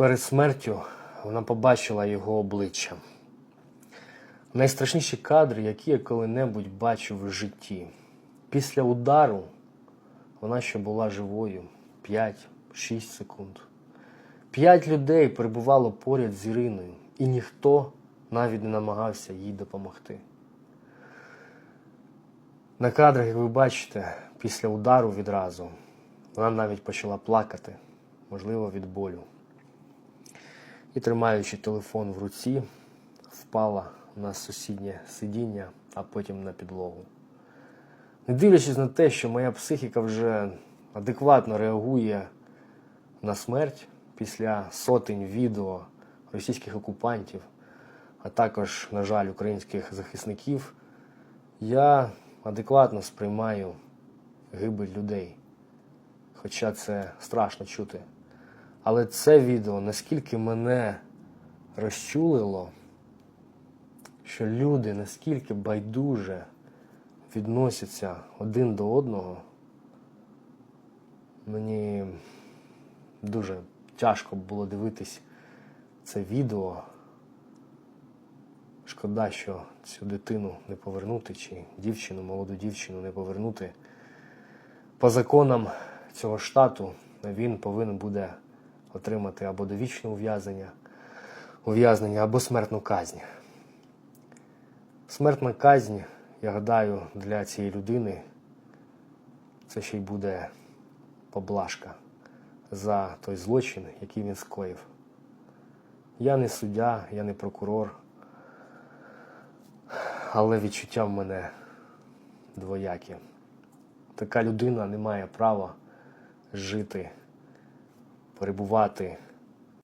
перед смертю вона побачила його обличчя. Найстрашніші кадри, які я коли-небудь бачив в житті. Після удару вона ще була живою 5-6 секунд. П'ять людей перебувало поряд з Іриною, і ніхто навіть не намагався їй допомогти. На кадрах, як ви бачите, після удару відразу вона навіть почала плакати, можливо, від болю. І, тримаючи телефон в руці, впала на сусіднє сидіння, а потім на підлогу. Не дивлячись на те, що моя психіка вже адекватно реагує на смерть після сотень відео російських окупантів, а також, на жаль, українських захисників, я адекватно сприймаю гибель людей. Хоча це страшно чути. Але це відео наскільки мене розчулило, що люди наскільки байдуже відносяться один до одного, мені дуже тяжко було дивитись це відео. Шкода, що цю дитину не повернути, чи дівчину, молоду дівчину не повернути. По законам цього штату він повинен буде отримати або довічне ув'язнення, ув'язнення, або смертну казнь. Смертна казнь, я гадаю, для цієї людини це ще й буде поблажка за той злочин, який він скоїв. Я не суддя, я не прокурор, але відчуття в мене двоякі. Така людина не має права жити, перебувати